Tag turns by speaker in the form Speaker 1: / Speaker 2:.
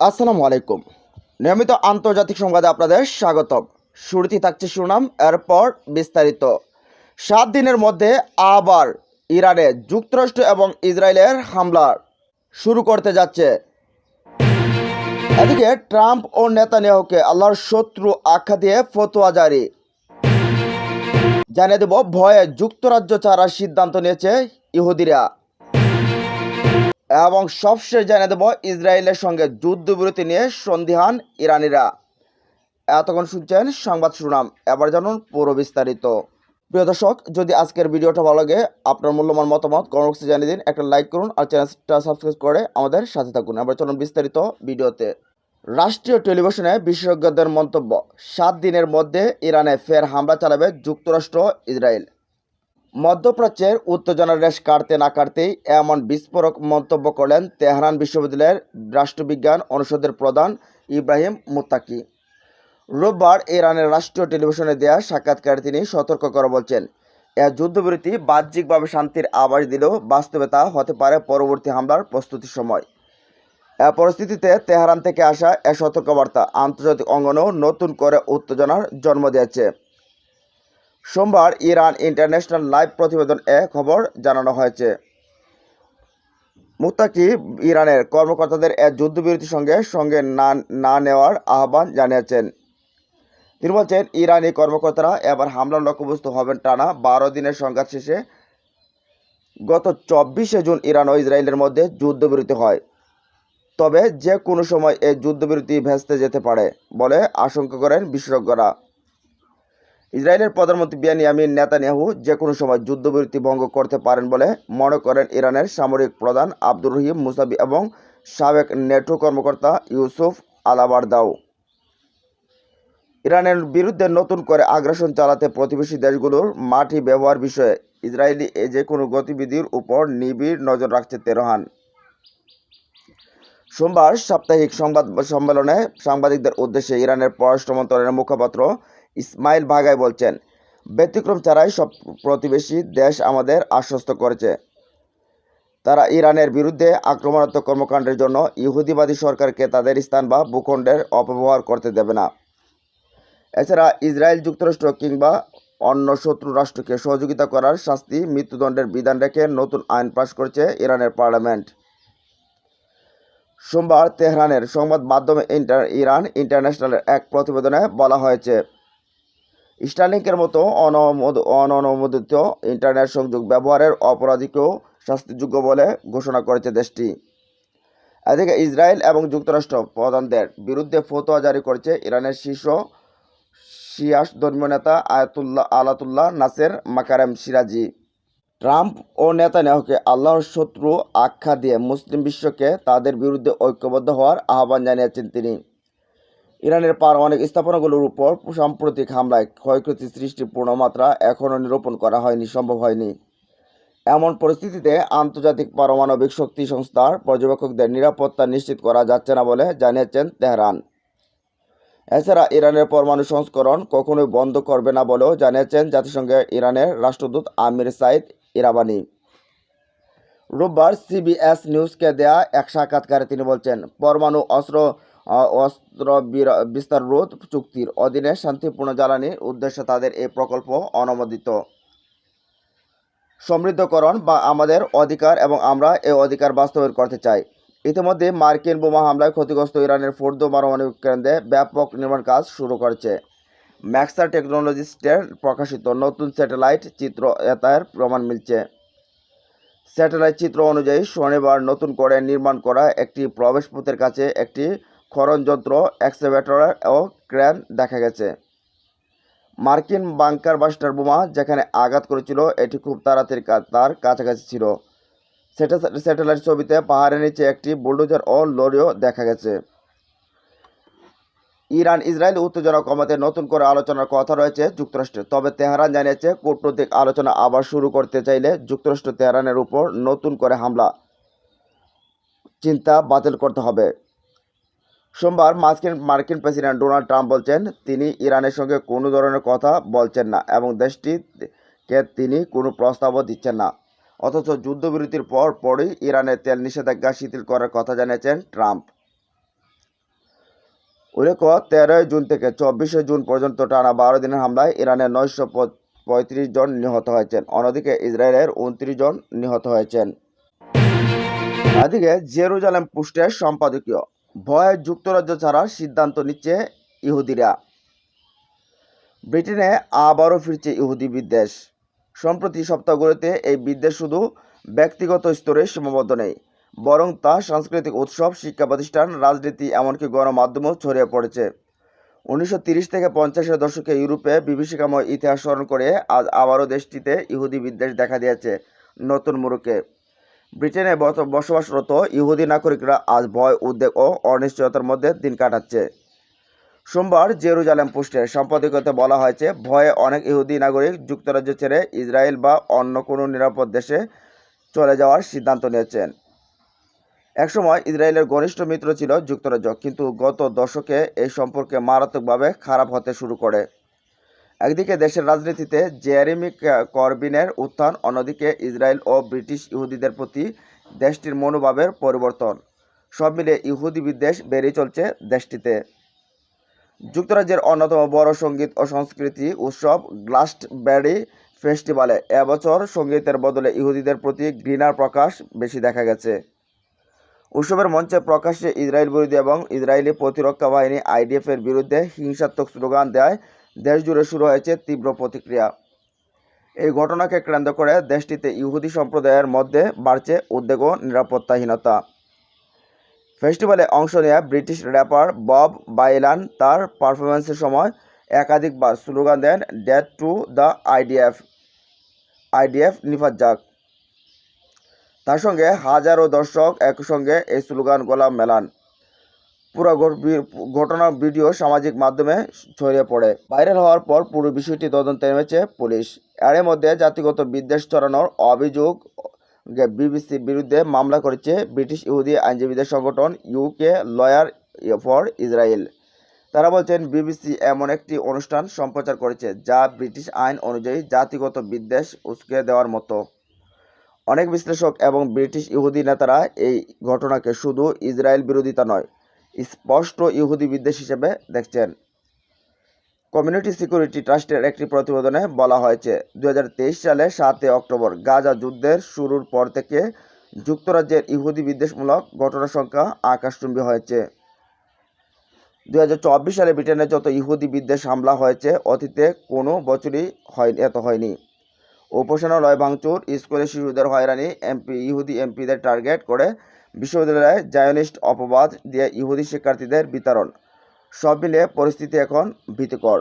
Speaker 1: আসসালামু আলাইকুম। নিয়মিত আন্তর্জাতিক সংবাদে আপনাদের স্বাগতম। শুরুতেই থাকছে সুনাম, এরপর বিস্তারিত। সাত দিনের মধ্যে আবার ইরানে যুক্তরাষ্ট্র এবং ইসরায়েলের হামলা শুরু করতে যাচ্ছে। এদিকে ট্রাম্প ও নেতানিয়াহুকে আল্লাহর শত্রু আখ্যা দিয়ে ফতোয়া জারি। জানিয়ে দেব, ভয়ে যুক্তরাজ্য ছাড়ার সিদ্ধান্ত নিয়েছে ইহুদিরা। এবং সবশেষ জানিয়ে দেব, ইসরায়েলের সঙ্গে যুদ্ধবিরতি নিয়ে সন্দিহান ইরানিরা। এতক্ষণ শুনছেন সংবাদ শিরোনাম এবার জানুন পুরো বিস্তারিত। প্রিয় দর্শক, যদি আজকের ভিডিওটা ভালো লাগে, আপনার মূল্যবান মতামত কমেন্ট জানিয়ে দিন, একটা লাইক করুন আর চ্যানেলটা সাবস্ক্রাইব করে আমাদের সাথে থাকুন। এবার চলুন বিস্তারিত ভিডিওতে। রাষ্ট্রীয় টেলিভিশনে বিশেষজ্ঞদের মন্তব্য, সাত দিনের মধ্যে ইরানে ফের হামলা চালাবে যুক্তরাষ্ট্র, ইসরায়েল। মধ্যপ্রাচ্যের উত্তেজনার রেশ কাটতে না কাটতেই এমন বিস্ফোরক মন্তব্য করলেন তেহরান বিশ্ববিদ্যালয়ের রাষ্ট্রবিজ্ঞান অনুষদের প্রধান ইব্রাহিম মুত্তাকি। রোববার ইরানের রাষ্ট্রীয় টেলিভিশনে দেয়া সাক্ষাৎকারে তিনি সতর্ক করে বলছেন, এ যুদ্ধবিরতি বাহ্যিকভাবে শান্তির আভাস দিলেও বাস্তবে তা হতে পারে পরবর্তী হামলার প্রস্তুতির সময়। এ পরিস্থিতিতে তেহরান থেকে আসা এ সতর্কবার্তা আন্তর্জাতিক অঙ্গনেও নতুন করে উত্তেজনার জন্ম দিয়েছে। সোমবার ইরান ইন্টারন্যাশনাল লাইভ প্রতিবেদন এ খবর জানানো হয়েছে। মুত্তাকি ইরানের কর্মকর্তাদের এ যুদ্ধবিরতির সঙ্গে সঙ্গে না না নেওয়ার আহ্বান জানিয়েছেন। তিনি বলছেন, ইরানি কর্মকর্তারা এবার হামলার লক্ষ্যবস্তু হবেন টানা বারো দিনের সংঘাত শেষে। গত চব্বিশে জুন ইরান ও ইসরায়েলের মধ্যে যুদ্ধবিরতি হয়। তবে যে কোনো সময় এই যুদ্ধবিরতি ভেস্তে যেতে পারে বলে আশঙ্কা করেন বিশেষজ্ঞরা। ইসরায়েলের প্রধানমন্ত্রী বিয়ানিয়ামিন নেতানিয়াহু যে কোনো সময় যুদ্ধবিরতি ভঙ্গ করতে পারেন বলে মনে করেন ইরানের সামরিক প্রধান আব্দুর রহিম মুসাবি এবং সাবেক নেটো কর্মকর্তা ইউসুফ আলাবারদাও। ইরানের বিরুদ্ধে নতুন করে আগ্রাসন চালাতে প্রতিবেশী দেশগুলোর মাটি ব্যবহার বিষয়ে ইসরায়েলি এ যে কোনো গতিবিধির উপর নিবিড় নজর রাখছে তেহরান। সোমবার সাপ্তাহিক সংবাদ সম্মেলনে সাংবাদিকদের উদ্দেশ্যে ইরানের পররাষ্ট্র মন্ত্রণালয়ের মুখপাত্র ইসমাইল ভাগাই বলছেন, ব্যতিক্রম ছাড়াই সব প্রতিবেশী দেশ আমাদের আশ্বস্ত করেছে। তারা ইরানের বিরুদ্ধে আক্রমণাত্মক কর্মকাণ্ডের জন্য ইহুদিবাদী সরকারকে তাদের স্থান বা ভূখণ্ডের অপব্যবহার করতে দেবে না। এছাড়া ইসরায়েল যুক্তরাষ্ট্র কিংবা অন্য শত্রু রাষ্ট্রকে সহযোগিতা করার শাস্তি মৃত্যুদণ্ডের বিধান রেখে নতুন আইন পাশ করেছে ইরানের পার্লামেন্ট। সোমবার তেহরানের সংবাদ মাধ্যমে ইন্টার, ইরান ইন্টারন্যাশনালের এক প্রতিবেদনে বলা হয়েছে স্টারলিংকের মতো অনমোদ, অননুমোদিত ইন্টারনেট সংযোগ ব্যবহারের অপরাধীকেও শাস্তিযোগ্য বলে ঘোষণা করেছে দেশটি। এদিকে ইসরায়েল এবং যুক্তরাষ্ট্র প্রধানদের বিরুদ্ধে ফতোয়া জারি করেছে ইরানের শীর্ষ শিয়াস ধর্মীয় নেতা Ayatollah, Ayatollah Naser Makarem Shirazi. Trump ও নেতানিয়াহুকে আল্লাহর শত্রু আখ্যা দিয়ে মুসলিম বিশ্বকে তাদের বিরুদ্ধে ঐক্যবদ্ধ হওয়ার আহ্বান জানিয়েছেন তিনি। ইরানের পারমাণবিক স্থাপনাগুলোর উপর সাম্প্রতিক হামলায় ক্ষয়ক্ষতি সৃষ্টির পূর্ণমাত্রা এখনও নিরূপণ করা হয়নি, সম্ভব হয়নি। এমন পরিস্থিতিতে আন্তর্জাতিক পারমাণবিক শক্তি সংস্থার পর্যবেক্ষকদের নিরাপত্তা নিশ্চিত করা যাচ্ছে না বলে জানিয়েছেন তেহরান। এছাড়া ইরানের পরমাণু সংস্করণ কখনোই বন্ধ করবে না বলেও জানিয়েছেন জাতিসংঘের ইরানের রাষ্ট্রদূত আমির সাইদ ইরাবানি। রোববার সিবিএস নিউজকে দেয়া এক সাক্ষাৎকারে তিনি বলছেন, পরমাণু, অস্ত্র অস্ত্র বিস্তার রোধ চুক্তির অধীনে শান্তিপূর্ণ জ্বালানির উদ্দেশ্যে তাদের এই প্রকল্প অনুমোদিত। সমৃদ্ধকরণ বা আমাদের অধিকার এবং আমরা এই অধিকার বাস্তবায়ন করতে চাই। ইতিমধ্যে মার্কিন বোমা হামলায় ক্ষতিগ্রস্ত ইরানের ফোর্দো পারমাণবিক কেন্দ্রে ব্যাপক নির্মাণ কাজ শুরু করেছে। ম্যাক্সার টেকনোলজিস্টের প্রকাশিত নতুন স্যাটেলাইট চিত্র এতার প্রমাণ মিলছে। স্যাটেলাইট চিত্র অনুযায়ী শনিবার নতুন করে নির্মাণ করা একটি প্রবেশপথের কাছে একটি খনন যন্ত্র এক্সেভেটর ও ক্রেন দেখা গেছে। মার্কিন বাংকার বাস্টার বোমা যেখানে আঘাত করেছিল, এটি খুব তাড়াতাড়ি তার কাছাকাছি ছিল। স্যাটেলাইট ছবিতে পাহাড়ের নিচে একটি বুলডোজার ও লরিও দেখা গেছে। ইরান ইসরায়েল উত্তেজনা কমাতে নতুন করে আলোচনার কথা রয়েছে যুক্তরাষ্ট্রের তবে তেহরান জানিয়েছে, কূটনৈতিক আলোচনা আবার শুরু করতে চাইলে যুক্তরাষ্ট্র তেহরানের উপর নতুন করে হামলা। চিন্তা বাতিল করতে হবে। সোমবার মার্কিন মার্কিন প্রেসিডেন্ট ডোনাল্ড ট্রাম্প বলছেন, তিনি ইরানের সঙ্গে কোনো ধরনের কথা বলছেন না এবং দেশটিকে তিনি কোনো প্রস্তাবও দিচ্ছেন না। অথচ যুদ্ধবিরতির পর পরই ইরানের তেল নিষেধাজ্ঞা শিথিল করার কথা জানিয়েছেন ট্রাম্প। উল্লেখ্য, তেরোই জুন থেকে চব্বিশে জুন পর্যন্ত টানা বারো দিনের হামলায় ইরানের নয়শো পঁয়ত্রিশ জন নিহত হয়েছেন। অন্যদিকে ইসরায়েলের উনত্রিশ জন নিহত হয়েছেন। এদিকে জেরুজালেম পোস্টের সম্পাদকীয় ভয়ে যুক্তরাজ্য ছাড়ার সিদ্ধান্ত নিচ্ছে ইহুদিরা। ব্রিটেনে আবারও ফিরছে ইহুদি বিদ্বেষ। সম্প্রতি সপ্তাহগুলোতে এই বিদ্বেষ শুধু ব্যক্তিগত স্তরে সীমাবদ্ধ নেই, বরং তা সাংস্কৃতিক উৎসব, শিক্ষা প্রতিষ্ঠান, রাজনীতি, এমনকি গণমাধ্যমেও ছড়িয়ে পড়েছে। উনিশশো তিরিশ থেকে পঞ্চাশের দশকে ইউরোপে বিভীষিকাময় ইতিহাস স্মরণ করে আজ আবারও দেশটিতে ইহুদি বিদ্বেষ দেখা দিয়েছে নতুন মুরুকে ব্রিটেনে বস- বসবাসরত ইহুদি নাগরিকরা আজ ভয়, উদ্বেগ ও অনিশ্চয়তার মধ্যে দিন কাটাচ্ছে। সোমবার জেরুজালেম পোস্টের সম্পাদকীয়তে বলা হয়েছে, ভয়ে অনেক ইহুদি নাগরিক যুক্তরাজ্য ছেড়ে ইসরায়েল বা অন্য কোনো নিরাপদ দেশে চলে যাওয়ার সিদ্ধান্ত নিয়েছেন। একসময় ইসরায়েলের ঘনিষ্ঠ মিত্র ছিল যুক্তরাজ্য, কিন্তু গত দশকে এই সম্পর্কে মারাত্মকভাবে খারাপ হতে শুরু করে। একদিকে দেশের রাজনীতিতে জেরেমি করবিনের উত্থান, অন্যদিকে ইসরায়েল ও ব্রিটিশ ইহুদিদের প্রতি দেশটির মনোভাবের পরিবর্তন। সব মিলে ইহুদি বিদ্বেষ বেড়েই চলছে দেশটিতে। যুক্তরাজ্যের অন্যতম বড় সংগীত ও সংস্কৃতি উৎসব গ্লাস্টব্যারি ফেস্টিভ্যালে এবছর সঙ্গীতের বদলে ইহুদিদের প্রতি ঘৃণার প্রকাশ বেশি দেখা গেছে। উৎসবের মঞ্চে প্রকাশ্যে ইসরায়েল বিরোধী এবং ইসরায়েলি প্রতিরক্ষা বাহিনী আইডিএফের বিরুদ্ধে হিংসাত্মক স্লোগান দেয়। দেশ জুড়ে শুরু হয়েছে তীব্র প্রতিক্রিয়া। এই ঘটনাকে কেন্দ্র করে দেশটিতে ইহুদি সম্প্রদায়ের মধ্যে বাড়ছে উদ্বেগ ও নিরাপত্তাহীনতা। ফেস্টিভ্যালে অংশ নেওয়া ব্রিটিশ র্যাপার বব বাইলান তার পারফরমেন্সের সময় একাধিকবার slogan then death to the IDF IDF Nifat যাক। তার সঙ্গে হাজারো দর্শক একসঙ্গে এই স্লোগান গলা মেলান। পুরো ঘট- ঘটনার ভিডিও সামাজিক মাধ্যমে ছড়িয়ে পড়ে। ভাইরাল হওয়ার পর পুরো বিষয়টি তদন্তে নেমেছে পুলিশ। এর মধ্যে জাতিগত বিদ্বেষ ছড়ানোর অভিযোগ বিবিসির বিরুদ্ধে মামলা করেছে ব্রিটিশ ইহুদি আইনজীবীদের সংগঠন ইউকে লয়ার ফর ইসরায়েল। তারা বলছেন, বিবিসি এমন একটি অনুষ্ঠান সম্প্রচার করেছে যা ব্রিটিশ আইন অনুযায়ী জাতিগত বিদ্বেষ উস্কে দেওয়ার মতো। অনেক বিশ্লেষক এবং ব্রিটিশ ইহুদি নেতারা এই ঘটনাকে শুধু ইসরায়েল বিরোধিতা নয়, স্পষ্ট ইহুদি বিদ্বেষ হিসেবে দেখছেন। কমিউনিটি সিকিউরিটি ট্রাস্টের একটি প্রতিবেদনে বলা হয়েছে দু হাজার তেইশ সালে সাতই অক্টোবর গাজা যুদ্ধের শুরুর পর থেকে যুক্তরাজ্যের ইহুদি বিদ্বেষমূলক ঘটনার সংখ্যা আকাশচুম্বী হয়েছে। দু হাজার চব্বিশ সালে ব্রিটেনে যত ইহুদি বিদ্বেষ হামলা হয়েছে, অতীতে কোনো বছরই হয় এত হয়নি। উপাসনালয় ভাঙচুর, স্কুলে শিশুদের হয়রানি, এমপি, ইহুদি এমপিদের টার্গেট করে বিশ্ববিদ্যালয়ে জায়নিস্ট অপবাদ দিয়ে ইহুদি শিক্ষার্থীদের বিতরণ। সব মিলিয়ে পরিস্থিতি এখন ভীতিকর।